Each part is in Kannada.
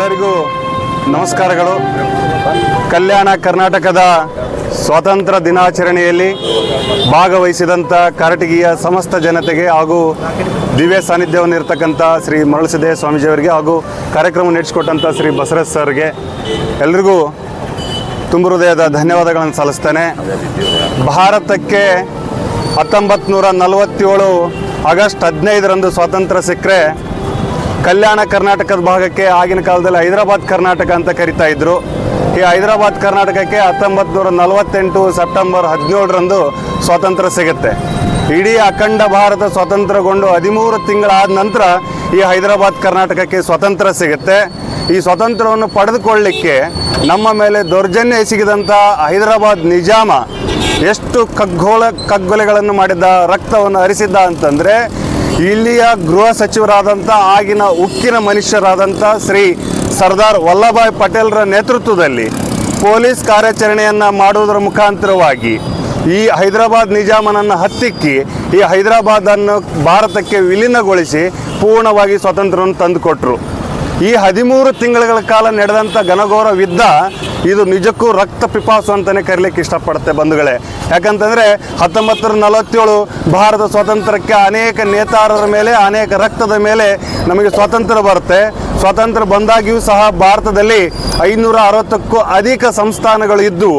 ಎಲ್ಲರಿಗೂ ನಮಸ್ಕಾರಗಳು. ಕಲ್ಯಾಣ ಕರ್ನಾಟಕದ ಸ್ವಾತಂತ್ರ್ಯ ದಿನಾಚರಣೆಯಲ್ಲಿ ಭಾಗವಹಿಸಿದಂಥ ಕಾರಟಗಿಯ ಸಮಸ್ತ ಜನತೆಗೆ ಹಾಗೂ ದಿವ್ಯ ಸಾನ್ನಿಧ್ಯವನ್ನಿರ್ತಕ್ಕಂಥ ಶ್ರೀ ಮರಳಸಿದ್ದೇಶ ಸ್ವಾಮೀಜಿಯವರಿಗೆ ಹಾಗೂ ಕಾರ್ಯಕ್ರಮ ನಡೆಸಿಕೊಟ್ಟಂಥ ಶ್ರೀ ಬಸವರಾಜ್ ಸರ್ಗೆ ಎಲ್ರಿಗೂ ತುಂಬ ಹೃದಯದ ಧನ್ಯವಾದಗಳನ್ನು ಸಲ್ಲಿಸ್ತೇನೆ. ಭಾರತಕ್ಕೆ ಹತ್ತೊಂಬತ್ತು ನೂರ ನಲವತ್ತೇಳು ಆಗಸ್ಟ್ ಹದಿನೈದರಂದು ಸ್ವಾತಂತ್ರ್ಯ ಸಿಕ್ಕರೆ ಕಲ್ಯಾಣ ಕರ್ನಾಟಕದ ಭಾಗಕ್ಕೆ ಆಗಿನ ಕಾಲದಲ್ಲಿ ಹೈದರಾಬಾದ್ ಕರ್ನಾಟಕ ಅಂತ ಕರಿತಾ ಇದ್ರು. ಈ ಹೈದರಾಬಾದ್ ಕರ್ನಾಟಕಕ್ಕೆ ಹತ್ತೊಂಬತ್ತು ನೂರ ನಲವತ್ತೆಂಟು ಸೆಪ್ಟೆಂಬರ್ ಹದಿನೇಳರಂದು ಸ್ವಾತಂತ್ರ್ಯ ಸಿಗುತ್ತೆ. ಇಡೀ ಅಖಂಡ ಭಾರತ ಸ್ವಾತಂತ್ರ್ಯಗೊಂಡು ಹದಿಮೂರು ತಿಂಗಳಾದ ನಂತರ ಈ ಹೈದರಾಬಾದ್ ಕರ್ನಾಟಕಕ್ಕೆ ಸ್ವಾತಂತ್ರ್ಯ ಸಿಗುತ್ತೆ. ಈ ಸ್ವಾತಂತ್ರ್ಯವನ್ನು ಪಡೆದುಕೊಳ್ಳಿಕ್ಕೆ ನಮ್ಮ ಮೇಲೆ ದೌರ್ಜನ್ಯ ಎಸಗಿದಂಥ ಹೈದರಾಬಾದ್ ನಿಜಾಮ ಎಷ್ಟು ಕಗ್ಗೋಳ ಕಗ್ಗೊಲೆಗಳನ್ನು ಮಾಡಿದ್ದ ರಕ್ತವನ್ನು ಹರಿಸಿದ್ದ ಅಂತಂದರೆ ಇಲ್ಲಿಯ ಗೃಹ ಸಚಿವರಾದಂಥ ಆಗಿನ ಉಕ್ಕಿನ ಮನುಷ್ಯರಾದಂಥ ಶ್ರೀ ಸರ್ದಾರ್ ವಲ್ಲಭಾಯ್ ಪಟೇಲ್ರ ನೇತೃತ್ವದಲ್ಲಿ ಪೊಲೀಸ್ ಕಾರ್ಯಾಚರಣೆಯನ್ನು ಮಾಡುವುದರ ಮುಖಾಂತರವಾಗಿ ಈ ಹೈದರಾಬಾದ್ ನಿಜಾಮನನ್ನು ಹತ್ತಿಕ್ಕಿ ಈ ಹೈದರಾಬಾದನ್ನು ಭಾರತಕ್ಕೆ ವಿಲೀನಗೊಳಿಸಿ ಪೂರ್ಣವಾಗಿ ಸ್ವಾತಂತ್ರ್ಯವನ್ನು ತಂದುಕೊಟ್ರು. ಈ ಹದಿಮೂರು ತಿಂಗಳ ಕಾಲ ನಡೆದಂಥ ಘನಘೋರ ಯುದ್ಧ ಇದು ನಿಜಕ್ಕೂ ರಕ್ತ ಪಿಪಾಸು ಅಂತಲೇ ಕರೀಲಿಕ್ಕೆ ಇಷ್ಟಪಡುತ್ತೆ ಬಂಧುಗಳೇ. ಯಾಕಂತಂದರೆ ಹತ್ತೊಂಬತ್ತರ ನಲವತ್ತೇಳು ಭಾರತ ಸ್ವಾತಂತ್ರ್ಯಕ್ಕೆ ಅನೇಕ ನೇತಾರರ ಮೇಲೆ, ಅನೇಕ ರಕ್ತದ ಮೇಲೆ ನಮಗೆ ಸ್ವಾತಂತ್ರ್ಯ ಬರುತ್ತೆ. ಸ್ವಾತಂತ್ರ್ಯ ಬಂದಾಗಿಯೂ ಸಹ ಭಾರತದಲ್ಲಿ ಐನೂರ ಅರವತ್ತಕ್ಕೂ ಅಧಿಕ ಸಂಸ್ಥಾನಗಳು ಇದ್ದು,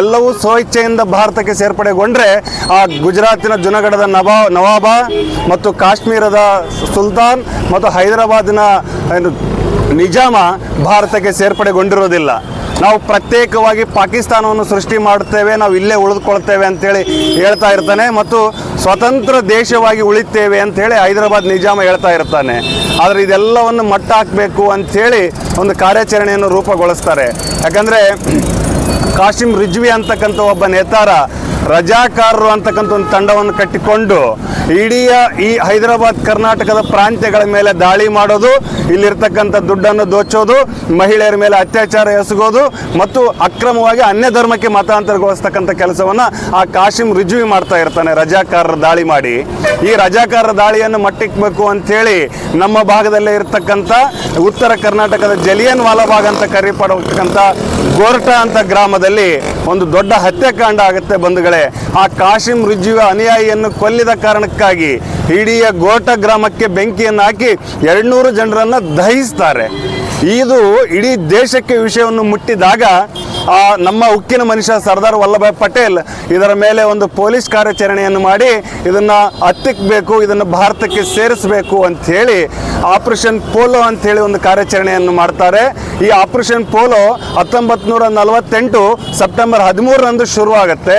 ಎಲ್ಲವೂ ಸ್ವಇಚ್ಛೆಯಿಂದ ಭಾರತಕ್ಕೆ ಸೇರ್ಪಡೆಗೊಂಡ್ರೆ ಆ ಗುಜರಾತಿನ ಜುನಗಢದ ನವಾ, ನವಾಬ ಮತ್ತು ಕಾಶ್ಮೀರದ ಸುಲ್ತಾನ್ ಮತ್ತು ಹೈದರಾಬಾದಿನ ನಿಜಾಮ ಭಾರತಕ್ಕೆ ಸೇರ್ಪಡೆಗೊಂಡಿರೋದಿಲ್ಲ. ನಾವು ಪ್ರತ್ಯೇಕವಾಗಿ ಪಾಕಿಸ್ತಾನವನ್ನು ಸೃಷ್ಟಿ ಮಾಡುತ್ತೇವೆ, ನಾವು ಇಲ್ಲೇ ಉಳಿದುಕೊಳ್ತೇವೆ ಅಂತೇಳಿ ಹೇಳ್ತಾ ಇರ್ತಾನೆ ಮತ್ತು ಸ್ವತಂತ್ರ ದೇಶವಾಗಿ ಉಳಿತೇವೆ ಅಂತೇಳಿ ಹೈದರಾಬಾದ್ ನಿಜಾಮ ಹೇಳ್ತಾ ಇರ್ತಾನೆ. ಆದರೆ ಇದೆಲ್ಲವನ್ನು ಮಟ್ಟ ಹಾಕಬೇಕು ಅಂಥೇಳಿ ಒಂದು ಕಾರ್ಯಾಚರಣೆಯನ್ನು ರೂಪುಗೊಳಿಸ್ತಾರೆ. ಯಾಕಂದರೆ ಕಾಶಿಂ ರಿಜ್ವಿ ಅಂತಕ್ಕಂಥ ಒಬ್ಬ ನೇತಾರ ರಜಾಕಾರರು ಅಂತಕ್ಕಂಥ ಒಂದು ತಂಡವನ್ನು ಕಟ್ಟಿಕೊಂಡು ಇಡೀ ಈ ಹೈದರಾಬಾದ್ ಕರ್ನಾಟಕದ ಪ್ರಾಂತ್ಯಗಳ ಮೇಲೆ ದಾಳಿ ಮಾಡೋದು, ಇಲ್ಲಿರ್ತಕ್ಕಂಥ ದುಡ್ಡನ್ನು ದೋಚೋದು, ಮಹಿಳೆಯರ ಮೇಲೆ ಅತ್ಯಾಚಾರ ಎಸಗೋದು ಮತ್ತು ಅಕ್ರಮವಾಗಿ ಅನ್ಯ ಧರ್ಮಕ್ಕೆ ಮತಾಂತರಗೊಳಿಸ್ತಕ್ಕಂಥ ಕೆಲಸವನ್ನು ಆ ಕಾಶಿಂ ರಿಜ್ವಿ ಮಾಡ್ತಾ ಇರ್ತಾನೆ, ರಜಾಕಾರರ ದಾಳಿ ಮಾಡಿ. ಈ ರಜಾಕಾರರ ದಾಳಿಯನ್ನು ಮಟ್ಟಿಕ್ಬೇಕು ಹೇಳಿ ನಮ್ಮ ಭಾಗದಲ್ಲೇ ಇರತಕ್ಕಂಥ ಉತ್ತರ ಕರ್ನಾಟಕದ ಜಲಿಯನ್ ವಾಲಾಬಾಗ್ ಅಂತ ಕರೆಯಪಡತಕ್ಕಂಥ ಗೋರ್ಟ ಅಂತ ಗ್ರಾಮದಲ್ಲಿ ಒಂದು ದೊಡ್ಡ ಹತ್ಯಾಕಾಂಡ ಆಗುತ್ತೆ ಬಂಧುಗಳೇ. ಆ ಕಾಶಿಂ ರುಜುವ ಅನುಯಾಯಿಯನ್ನು ಕೊಲ್ಲಿದ ಕಾರಣಕ್ಕಾಗಿ ಇಡೀ ಗೋಟ ಗ್ರಾಮಕ್ಕೆ ಬೆಂಕಿಯನ್ನು ಹಾಕಿ ಎರಡ್ನೂರು ಜನರನ್ನು ದಹಿಸ್ತಾರೆ. ಇದು ಇಡೀ ದೇಶಕ್ಕೆ ವಿಷಯವನ್ನು ಮುಟ್ಟಿದಾಗ, ಆ ನಮ್ಮ ಉಕ್ಕಿನ ಮನುಷ್ಯ ಸರ್ದಾರ್ ವಲ್ಲಭಾಯ್ ಪಟೇಲ್ ಇದರ ಮೇಲೆ ಒಂದು ಪೊಲೀಸ್ ಕಾರ್ಯಾಚರಣೆಯನ್ನು ಮಾಡಿ ಇದನ್ನು ಹತ್ತಿಕ್ಕಬೇಕು ಇದನ್ನು ಭಾರತಕ್ಕೆ ಸೇರಿಸಬೇಕು ಅಂಥೇಳಿ ಆಪರೇಷನ್ ಪೋಲೋ ಅಂತ ಹೇಳಿ ಒಂದು ಕಾರ್ಯಾಚರಣೆಯನ್ನು ಮಾಡ್ತಾರೆ. ಈ ಆಪರೇಷನ್ ಪೋಲೋ ಹತ್ತೊಂಬತ್ತು ನೂರ ನಲವತ್ತೆಂಟು ಸೆಪ್ಟೆಂಬರ್ ಹದಿಮೂರರಂದು ಶುರುವಾಗುತ್ತೆ.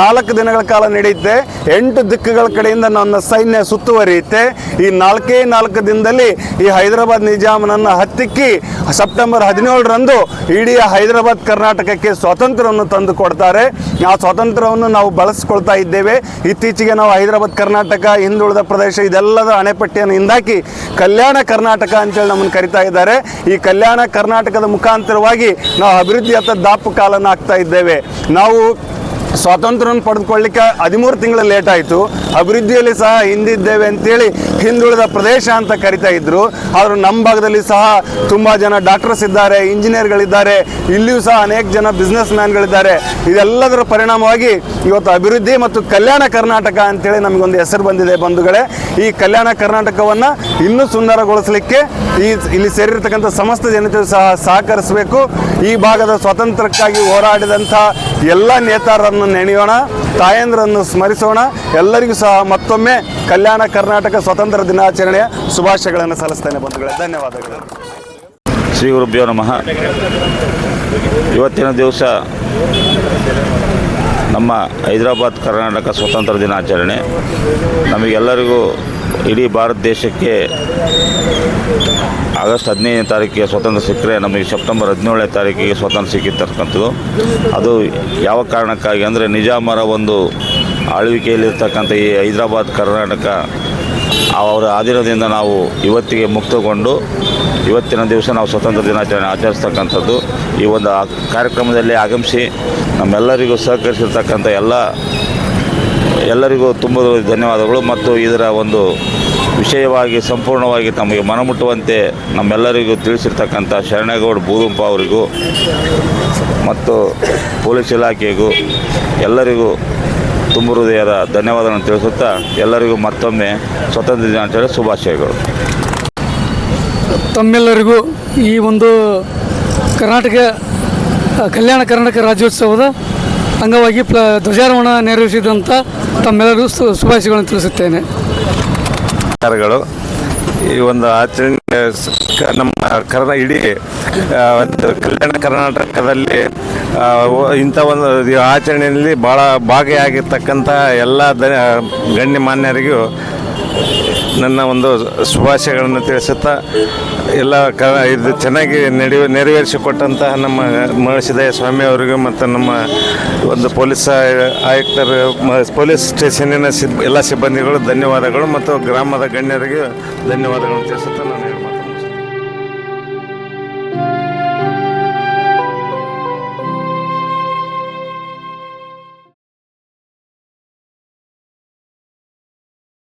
ನಾಲ್ಕು ದಿನಗಳ ಕಾಲ ನಡೆಯುತ್ತೆ. ಎಂಟು ದಿಕ್ಕುಗಳ ಕಡೆಯಿಂದ ನನ್ನ ಸೈನ್ಯ ಸುತ್ತುವರಿಯುತ್ತೆ. ಈ ನಾಲ್ಕೇ ನಾಲ್ಕು ದಿನದಲ್ಲಿ ಈ ಹೈದರಾಬಾದ್ ನಿಜಾಮನನ್ನು ಹತ್ತಿಕ್ಕಿ ಸೆಪ್ಟೆಂಬರ್ ಹದಿನೇಳರಂದು ಇಡೀ ಹೈದರಾಬಾದ್ ಕರ್ನಾಟಕಕ್ಕೆ ಸ್ವಾತಂತ್ರ್ಯವನ್ನು ತಂದು ಕೊಡ್ತಾರೆ. ಆ ಸ್ವಾತಂತ್ರ್ಯವನ್ನು ನಾವು ಬಳಸ್ಕೊಳ್ತಾ ಇದ್ದೇವೆ. ಇತ್ತೀಚೆಗೆ ನಾವು ಹೈದರಾಬಾದ್ ಕರ್ನಾಟಕ ಹಿಂದುಳಿದ ಪ್ರದೇಶ ಇದೆಲ್ಲದ ಅಣೆಪಟ್ಟಿಯನ್ನು ಹಿಂದಾಕಿ ಕಲ್ಯಾಣ ಕರ್ನಾಟಕ ಅಂತೇಳಿ ನಮ್ಮನ್ನು ಕರಿತಾ ಇದ್ದಾರೆ. ಈ ಕಲ್ಯಾಣ ಕರ್ನಾಟಕದ ಮುಖಾಂತರವಾಗಿ ನಾವು ಅಭಿವೃದ್ಧಿಯತ್ತ ದಾಪು ಕಾಲನ್ನು ಆಗ್ತಾ ಇದ್ದೇವೆ. ನಾವು ಸ್ವಾತಂತ್ರ್ಯವನ್ನು ಪಡೆದುಕೊಳ್ಳಿಕ್ಕೆ ಹದಿಮೂರು ತಿಂಗಳು ಲೇಟ್ ಆಯಿತು. ಅಭಿವೃದ್ಧಿಯಲ್ಲಿ ಸಹ ಹಿಂದಿದ್ದೇವೆ ಅಂತೇಳಿ ಹಿಂದುಳಿದ ಪ್ರದೇಶ ಅಂತ ಕರಿತಾ ಇದ್ರು. ಆದರೂ ನಮ್ಮ ಭಾಗದಲ್ಲಿ ಸಹ ತುಂಬ ಜನ ಡಾಕ್ಟರ್ಸ್ ಇದ್ದಾರೆ ಇಂಜಿನಿಯರ್ಗಳಿದ್ದಾರೆ ಇಲ್ಲಿಯೂ ಸಹ ಅನೇಕ ಜನ ಬಿಸ್ನೆಸ್ ಮ್ಯಾನ್ಗಳಿದ್ದಾರೆ ಇದೆಲ್ಲದರ ಪರಿಣಾಮವಾಗಿ ಇವತ್ತು ಅಭಿವೃದ್ಧಿ ಮತ್ತು ಕಲ್ಯಾಣ ಕರ್ನಾಟಕ ಅಂತೇಳಿ ನಮಗೊಂದು ಹೆಸರು ಬಂದಿದೆ ಬಂಧುಗಳೇ. ಈ ಕಲ್ಯಾಣ ಕರ್ನಾಟಕವನ್ನು ಇನ್ನೂ ಸುಂದರಗೊಳಿಸಲಿಕ್ಕೆ ಈ ಇಲ್ಲಿ ಸೇರಿರ್ತಕ್ಕಂಥ ಸಮಸ್ತ ಜನತೆ ಸಹ ಸಹಕರಿಸಬೇಕು. ಈ ಭಾಗದ ಸ್ವಾತಂತ್ರ್ಯಕ್ಕಾಗಿ ಹೋರಾಡಿದಂಥ ಎಲ್ಲ ನೇತಾರರನ್ನು ನೆನೆಯೋಣ ತಾಯಂದ್ರನ್ನು ಸ್ಮರಿಸೋಣ. ಎಲ್ಲರಿಗೂ ಸಹ ಮತ್ತೊಮ್ಮೆ ಕಲ್ಯಾಣ ಕರ್ನಾಟಕ ಸ್ವಾತಂತ್ರ್ಯ ದಿನಾಚರಣೆಯ ಶುಭಾಶಯಗಳನ್ನು ಸಲ್ಲಿಸ್ತೇನೆ ಬಂಧುಗಳೇ. ಧನ್ಯವಾದಗಳು. ಶ್ರೀ ಗುರುಭ್ಯೋ ನಮಃ. ಇವತ್ತಿನ ದಿವಸ ನಮ್ಮ ಹೈದರಾಬಾದ್ ಕರ್ನಾಟಕ ಸ್ವಾತಂತ್ರ್ಯ ದಿನಾಚರಣೆ. ನಮಗೆಲ್ಲರಿಗೂ ಇಡೀ ಭಾರತ ದೇಶಕ್ಕೆ ಆಗಸ್ಟ್ ಹದಿನೈದನೇ ತಾರೀಕಿಗೆ ಸ್ವಾತಂತ್ರ್ಯ ಸಿಕ್ಕರೆ ನಮಗೆ ಸೆಪ್ಟೆಂಬರ್ ಹದಿನೇಳನೇ ತಾರೀಕಿಗೆ ಸ್ವಾತಂತ್ರ್ಯ ಸಿಕ್ಕಿರ್ತಕ್ಕಂಥದ್ದು. ಅದು ಯಾವ ಕಾರಣಕ್ಕಾಗಿ ಅಂದರೆ ನಿಜಾಮರ ಒಂದು ಆಳ್ವಿಕೆಯಲ್ಲಿರ್ತಕ್ಕಂಥ ಈ ಹೈದರಾಬಾದ್ ಕರ್ನಾಟಕ ಅವರ ಅಧೀನದಿಂದ ನಾವು ಇವತ್ತಿಗೆ ಮುಕ್ತಗೊಂಡು ಇವತ್ತಿನ ದಿವಸ ನಾವು ಸ್ವತಂತ್ರ ದಿನಾಚರಣೆ ಆಚರಿಸ್ತಕ್ಕಂಥದ್ದು. ಈ ಒಂದು ಕಾರ್ಯಕ್ರಮದಲ್ಲಿ ಆಗಮಿಸಿ ನಮ್ಮೆಲ್ಲರಿಗೂ ಸಹಕರಿಸಿರ್ತಕ್ಕಂಥ ಎಲ್ಲ ಎಲ್ಲರಿಗೂ ತುಂಬ ಧನ್ಯವಾದಗಳು ಮತ್ತು ಇದರ ಒಂದು ವಿಷಯವಾಗಿ ಸಂಪೂರ್ಣವಾಗಿ ತಮಗೆ ಮನಮುಟ್ಟುವಂತೆ ನಮ್ಮೆಲ್ಲರಿಗೂ ತಿಳಿಸಿರ್ತಕ್ಕಂಥ ಶರಣೇಗೌಡ ಬೂದುಂಪ ಅವರಿಗೂ ಮತ್ತು ಪೊಲೀಸ್ ಇಲಾಖೆಗೂ ಎಲ್ಲರಿಗೂ ತುಂಬ ಹೃದಯದ ಧನ್ಯವಾದಗಳನ್ನು ತಿಳಿಸುತ್ತಾ ಎಲ್ಲರಿಗೂ ಮತ್ತೊಮ್ಮೆ ಸ್ವತಂತ್ರ ದಿನಾಚರಣೆ ಶುಭಾಶಯಗಳು. ತಮ್ಮೆಲ್ಲರಿಗೂ ಈ ಒಂದು ಕರ್ನಾಟಕ, ಕಲ್ಯಾಣ ಕರ್ನಾಟಕ ರಾಜ್ಯೋತ್ಸವದ ಅಂಗವಾಗಿ ಪ್ಲ ಧ್ವಜಾರೋಹಣ ನೆರವೇರಿಸಿದಂಥ ತಮ್ಮೆಲ್ಲರಿಗೂ ಸು- ಶುಭಾಶಯಗಳನ್ನು ತಿಳಿಸುತ್ತೇನೆ. ಈ ಒಂದು ಆಚರಣೆ ನಮ್ಮ ಕರ್ನ ಇಡೀ ಒಂದು ಕಲ್ಯಾಣ ಕರ್ನಾಟಕದಲ್ಲಿ ಇಂಥ ಒಂದು ಆಚರಣೆಯಲ್ಲಿ ಭಾಳ ಭಾಗಿಯಾಗಿರ್ತಕ್ಕಂಥ ಎಲ್ಲ ದ, ಗಣ್ಯಮಾನ್ಯರಿಗೂ ನನ್ನ ಒಂದು ಶುಭಾಶಯಗಳನ್ನು ತಿಳಿಸುತ್ತಾ ಎಲ್ಲ ಕ ಇದು ಚೆನ್ನಾಗಿ ನಡೆಯುವ ನೆರವೇರಿಸಿಕೊಟ್ಟಂತಹ ನಮ್ಮ ಮಹರ್ಷಿದಯ ಸ್ವಾಮಿ ಅವರಿಗೂ ಮತ್ತು ನಮ್ಮ ಒಂದು ಪೊಲೀಸ್ ಆಯುಕ್ತರು ಪೊಲೀಸ್ ಸ್ಟೇಷನಿನ ಸಿಬ್ ಎಲ್ಲ ಸಿಬ್ಬಂದಿಗಳು ಧನ್ಯವಾದಗಳು ಮತ್ತು ಗ್ರಾಮದ ಗಣ್ಯರಿಗೆ ಧನ್ಯವಾದಗಳನ್ನು ತಿಳಿಸುತ್ತಾ ನಾನು ಹೇಳ್ಬೋದು